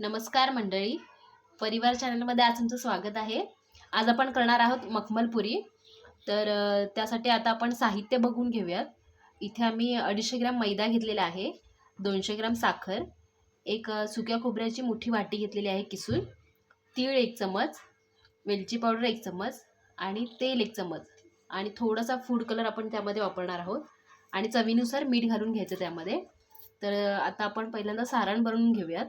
नमस्कार मंडळी. परिवार चॅनलमध्ये आज तुमचं स्वागत आहे. आज आपण करणार आहोत मखमलपुरी तर त्यासाठी आता आपण साहित्य बघून घेऊयात. इथे आम्ही अडीचशे ग्राम मैदा घेतलेला आहे. दोनशे ग्राम साखर. एक सुक्या खोबऱ्याची मोठी वाटी घेतलेली आहे किसून. तीळ एक चमच. वेलची पावडर एक चमच. आणि तेल एक चमच. आणि थोडासा फूड कलर आपण त्यामध्ये वापरणार आहोत. आणि चवीनुसार मीठ घालून घ्यायचं त्यामध्ये. तर आता आपण पहिल्यांदा सारण बनवून घेऊयात.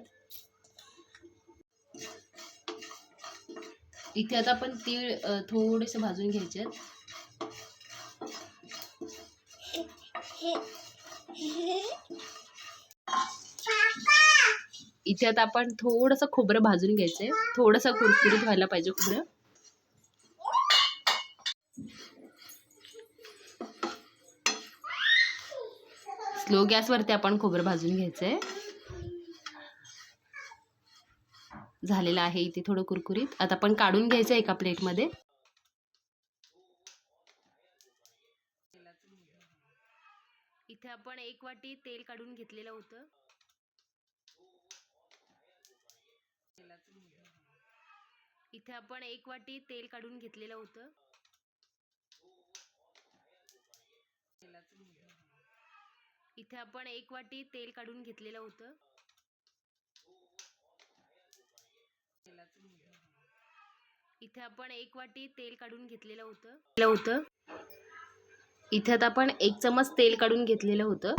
इथे आता आपण तीळ थोडेसे भाजून घ्यायचे इथे आता आपण थोडंसं खोबरं भाजून घ्यायचंय. थोडंसं कुरकुरीत व्हायला पाहिजे खोबरं. स्लो गॅसवरती आपण खोबरं भाजून घ्यायचंय. झालेलं आहे इथे थोडं कुरकुरीत. आता आपण काढून घ्यायचं एका प्लेटमध्ये. इथे आपण एक वाटी तेल काढून घेतलेलं होतं. इथे आपण एक वाटी तेल काढून घेतलेलं होतं. इथे आपण एक वाटी तेल काढून घेतलेलं होतं. इथे आपण एक वाटी तेल काढून घेतलेलं होतं. होतं. इथे आता आपण एक चमच तेल काढून घेतलेलं होतं.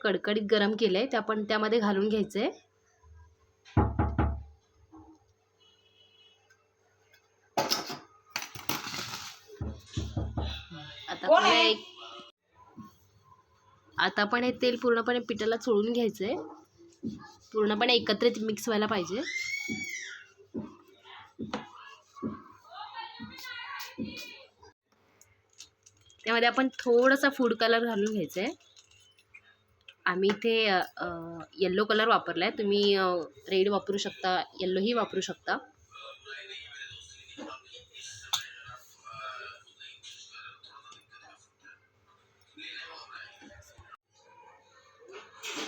कडकडीत गरम केलंय. ते आपण त्यामध्ये घालून घ्यायचंय. आता? एक आपण हे तेल पूर्णपणे पिठाला चोळून घ्यायचंय. पूर्णपणे एकत्रित मिक्स व्हायला पाहिजे. त्यामध्ये आपण थोडासा फूड कलर घालून घ्यायचा आहे आम्ही इथे येल्लो कलर वापरला आहे तुम्ही रेड वापरू शकता येल्लोही वापरू शकता.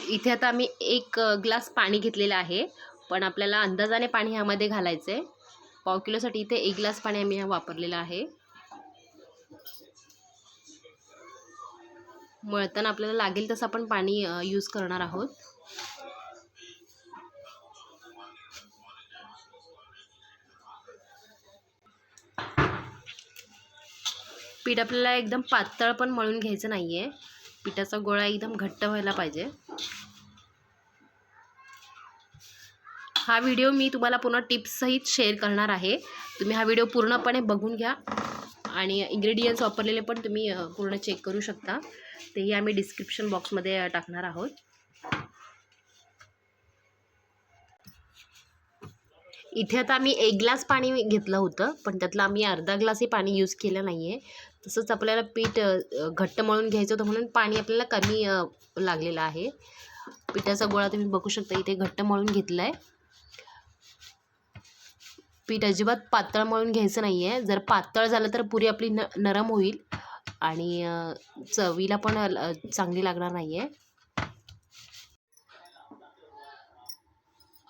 इथे आता आम्ही एक ग्लास पाणी घेतलेलं आहे. पण आपल्याला अंदाजाने पाणी ह्यामध्ये घालायचं आहे पाव किलोसाठी इथे एक ग्लास पाणी आम्ही वापरलेलं आहे. मळताना आपल्याला लागेल तसं आपण पाणी यूज करणार आहोत. पीठ आपल्याला एकदम पातळ पण मळून घ्यायचं नाही आहे पिठाचा गोळा एकदम घट्ट व्हायला पाहिजे. हा व्हिडिओ मी तुम्हाला पूर्ण टिप्ससहित शेअर करणार आहे. तुम्ही हा व्हिडिओ पूर्णपणे बघून घ्या. आणि इन्ग्रेडियंट्स वापरलेले पण तुम्ही पूर्ण चेक करू शकता. तेही आम्ही डिस्क्रिप्शन बॉक्समध्ये टाकणार आहोत. इथे आता आम्ही एक ग्लास पाणी घेतलं होतं पण त्यातलं आम्ही अर्धा ग्लासही पाणी यूज केलं नाही आहे तसंच आपल्याला पीठ घट्ट मळून घ्यायचं होतं म्हणून पाणी आपल्याला कमी लागलेलं आहे. पिठाचा गोळा तुम्ही बघू शकता इथे घट्ट मळून घेतला आहे पीठ अजिबात पातळ मळून घ्यायचं नाही आहे जर पातळ झालं तर पुरी आपली न नरम होईल. आणि चवीला पण चांगली लागणार नाही आहे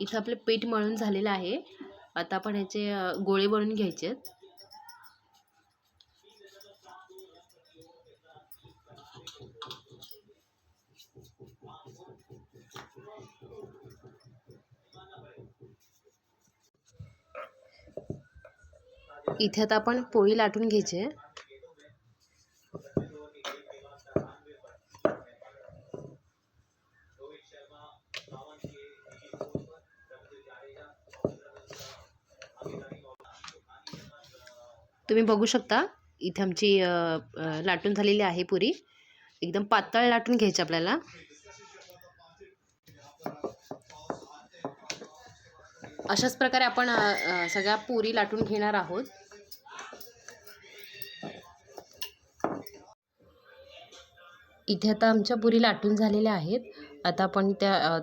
इथं आपलं पीठ मळून झालेलं आहे. आता आपण ह्याचे गोळे बनवून घ्यायचे आहेत इथे आता आपण पोळी लाटून घ्यायची आहे. तुम्ही बघू शकता इथे आमची लाटून झालेली आहे पुरी. एकदम पातळ लाटून घ्यायची आपल्याला. अशाच प्रकारे आपण सगळ्या पुरी लाटून घेणार आहोत. इथे आता आमच्या पुरी लाटून झालेल्या आहेत. आता आपण त्या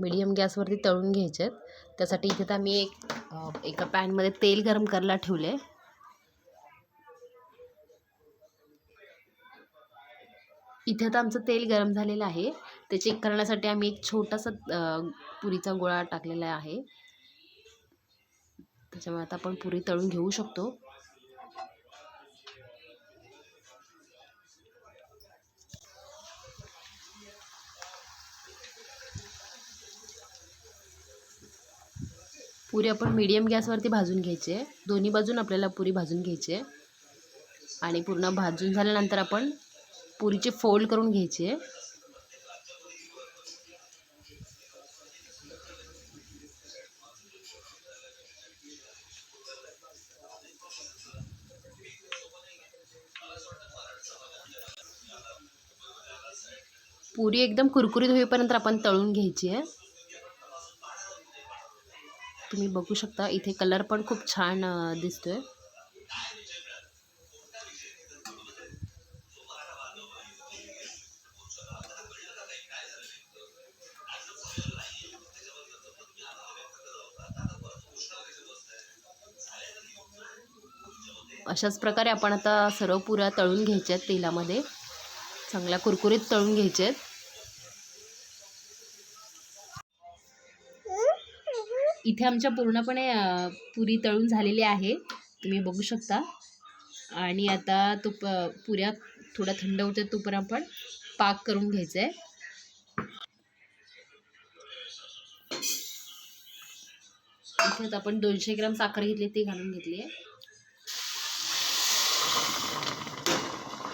मीडियम गॅसवरती तळून घ्यायच्या आहेत. त्यासाठी इथे तर आम्ही एक एका पॅनमध्ये तेल गरम करायला ठेवले इथे आता आमचं तेल गरम झालेलं आहे. ते चेक करण्यासाठी आम्ही एक छोटासा पुरीचा गोळा टाकलेला आहे. त्याच्यामुळे आता आपण पुरी तळून घेऊ शकतो. पुरी आपण मीडियम गॅसवरती भाजून घ्यायची. आहे दोन्ही बाजून आपल्याला पुरी भाजून घ्यायची आहे. आणि पूर्ण भाजून झाल्यानंतर आपण पुरीचे फोल्ड करून घ्यायचे आहे. पुरी एकदम कुरकुरीत होईपर्यंत आपण तळून घ्यायची आहे. तुम्ही बघू शकता. इथे कलर पण खूप छान दिसतोय. अशाच प्रकारे आपण आता सर्व पुऱ्या तळून घ्यायच्या आहेत तेलामध्ये. चांगल्या कुरकुरीत तळून घ्यायच्या आहेत इथे आमच्या पूर्णपणे पुरी तळून झालेली आहे. तुम्ही बघू शकता. आणि आता तो प पुऱ्या थोडा थंड होते तोपर्यंत आपण पाक करून घ्यायचा आहे इथे आपण दोनशे ग्राम साखर घेतली ती घालून घेतली आहे.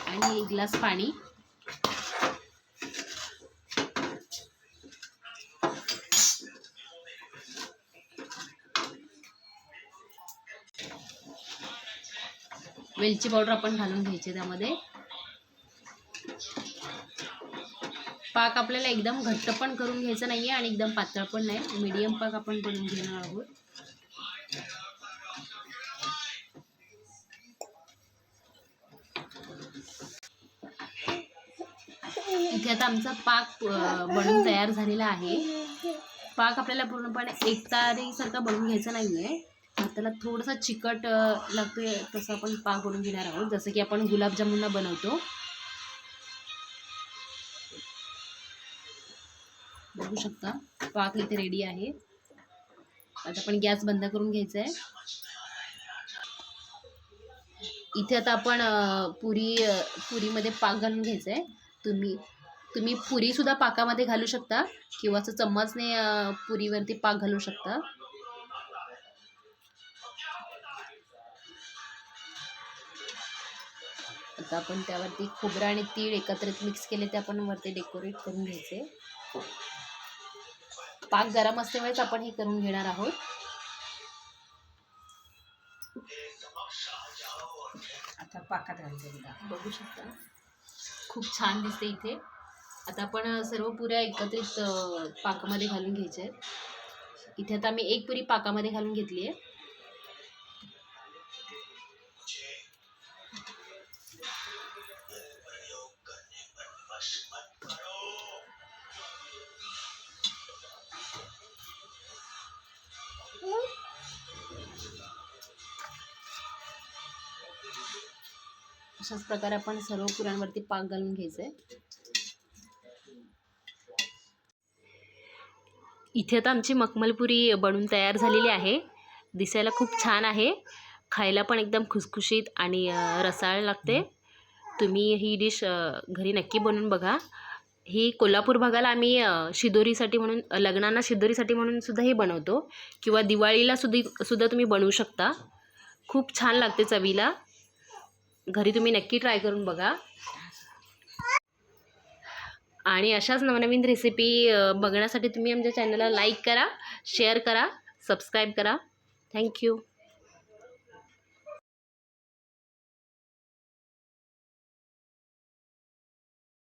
आणि एक ग्लास पाणी. वेलची पावडर आपण घालून घ्यायची त्यामध्ये. पाक आपल्याला एकदम घट्ट पण करून घ्यायचं नाही आहे आणि एकदम पातळ पण नाही. मीडियम पाक आपण बनवून घेणार आहोत. इथे आता आमचा पाक बनवून बनून तयार झालेला आहे. पाक आपल्याला पूर्णपणे एक तारीसारखा बनवून घ्यायचा नाही आहे त्याला थोडंसं चिकट लागतो तसं आपण पाक बनवून घेणार आहोत. जसं की आपण गुलाबजामुनला बनवतो. बघू शकता पाक इथे रेडी आहे. आता आपण गॅस बंद करून घ्यायचा आहे इथे आता आपण पुरी पुरीमध्ये पाक घालून घ्यायचा आहे तुम्ही तुम्ही पुरीसुद्धा पाकामध्ये घालू शकता किंवा असं चम्मचने पुरीवरती पाक घालू शकता. आता आपण त्यावरती खोबरं आणि तीळ एकत्रित मिक्स केले ते आपण वरती डेकोरेट करून घ्यायचे. पाक गरम वेळेस आपण हे करून घेणार आहोत. आता पाकात घालते बघा. शकता. खूप छान दिसते इथे. आता आपण सर्व पुऱ्या एकत्रित पाकामध्ये घालून घ्यायच्या आहेत. इथे आता मी एक पुरी पाकामध्ये घालून घेतली आहे. अशाच प्रकारे आपण सर्व पुऱ्यांवरती पाक घालून घ्यायचं आहे इथे आता आमची मखमलपुरी बनून तयार झालेली आहे. दिसायला खूप छान आहे. खायला पण एकदम खुसखुशीत आणि रसाळ लागते. तुम्ही ही डिश घरी नक्की बनवून बघा. ही कोल्हापूर भागाला आम्ही शिदोरीसाठी म्हणून लग्नांना शिदोरीसाठी म्हणून सुद्धा हे बनवतो. किंवा दिवाळीला सुद्धा सुद्धा तुम्ही बनवू शकता. खूप छान लागते चवीला. घरी तुम्ही नक्की ट्राय करून बघा. आणि अशाच नवनवीन रेसिपी बघण्यासाठी तुम्ही आमच्या चॅनलला लाईक करा शेअर करा सबस्क्राईब करा. थँक्यू